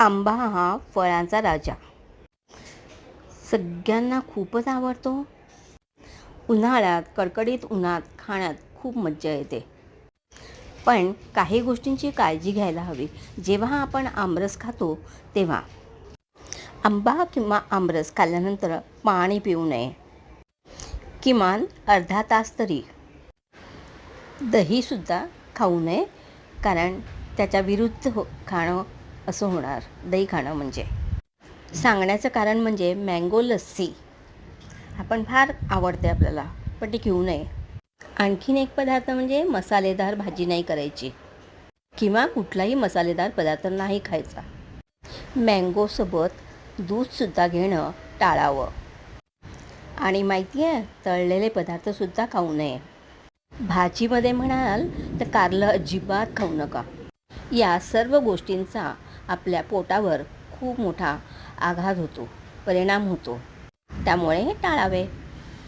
आंबा हा फळांचा राजा. सगळ्यांना खूपच आवडतो. उन्हाळ्यात कडकडीत उन्हात खाण्यात खूप मज्जा येते. पण काही गोष्टींची काळजी घ्यायला हवी. जेव्हा आपण आमरस खातो तेव्हा. आंबा किंवा आमरस खाल्ल्यानंतर पाणी पिऊ नये. किमान अर्धा तास तरी. दहीसुद्धा खाऊ नये कारण त्याच्या विरुद्ध हो खाणं असं होणार. दही खाणं म्हणजे. सांगण्याचं कारण म्हणजे मँगो लस्सी. आपण फार आवडते आपल्याला पण ती घेऊ नये. आणखीन एक पदार्थ म्हणजे मसालेदार भाजी नाही करायची. किंवा कुठलाही मसालेदार पदार्थ नाही खायचा. मँगोसोबत दूधसुद्धा घेणं टाळावं. आणि माहिती आहे तळलेले पदार्थसुद्धा खाऊ नये. भाजीमध्ये म्हणाल तर कारलं अजिबात खाऊ नका. या सर्व गोष्टींचा आपल्या पोटावर खूप मोठा आघात होतो परिणाम होतो. त्यामुळे हे टाळावे.